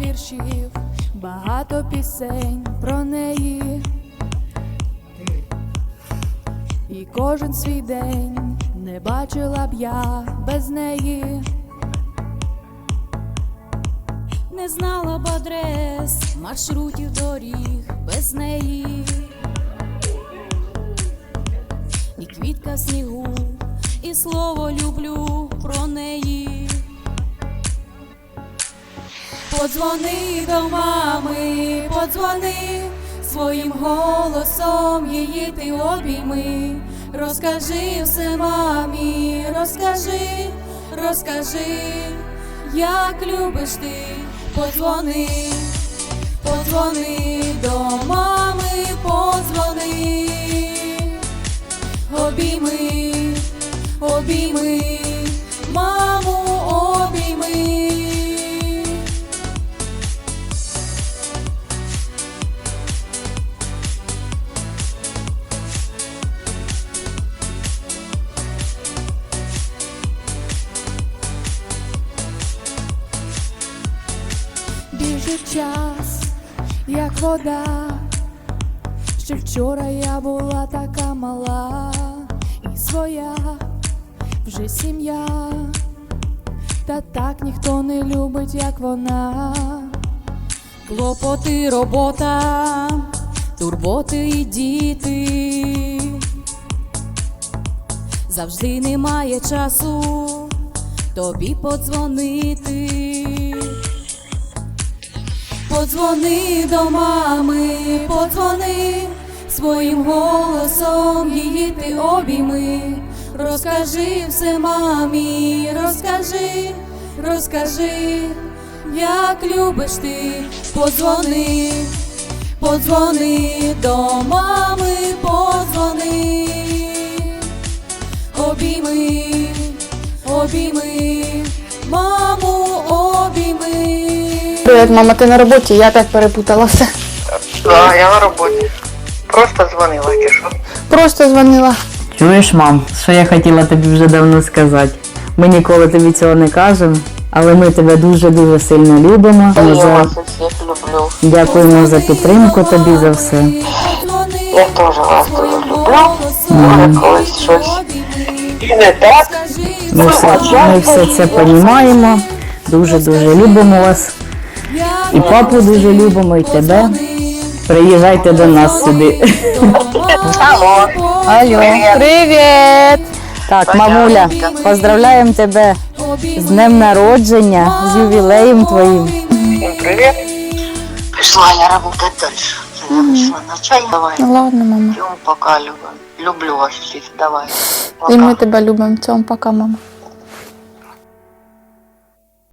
віршів, багато пісень про неї. І кожен свій день не бачила б я без неї. Не знала б адрес маршрутів доріг без неї. І квітка снігу, і слово люблю про неї. Подзвони до мами, подзвони своїм голосом її ти обійми. Розкажи все мамі, розкажи, розкажи, як любиш ти, подзвони, подзвони до мами, подзвони, обійми, обійми, Біжить час, як вода, ще вчора я була така мала і своя, вже сім'я, та так ніхто не любить, як вона. Клопоти, робота, турботи і діти. Завжди немає часу тобі подзвонити. Подзвони до мами, подзвони своїм голосом її ти обійми. Розкажи все мамі, розкажи, розкажи, як любиш ти, подзвони, подзвони до мами, подзвони, обійми, обійми, маму, обійми. Привіт, мама, ти на роботі, я так перепутала все. Да, я на роботі. Просто дзвонила, чи що? Просто дзвонила. Чуєш, мам, що я хотіла тобі вже давно сказати. Ми ніколи тобі цього не кажемо, але ми тебе дуже-дуже сильно любимо. Я За... вас усіх люблю. Дякуємо за підтримку тобі за все. Я теж вас дуже люблю. Може, колись щось і не так. Ми все, ми все це розуміємо. Дуже-дуже любимо вас. І папу дуже любимо, і тебе. Приїжджайте до нас сюди. Алло. Алло, привіт! Так, мамуля, поздравляємо тебе з днем народження, з ювілеєм твоїм. Всім привіт. Пішла я работать дальше. Я вийшла на чай. Давай. Ну ладно, мама. П'ємо пока, люблю. Люблю вас всіх. Давай. І ми тебе любимо. Цьому пока, мама.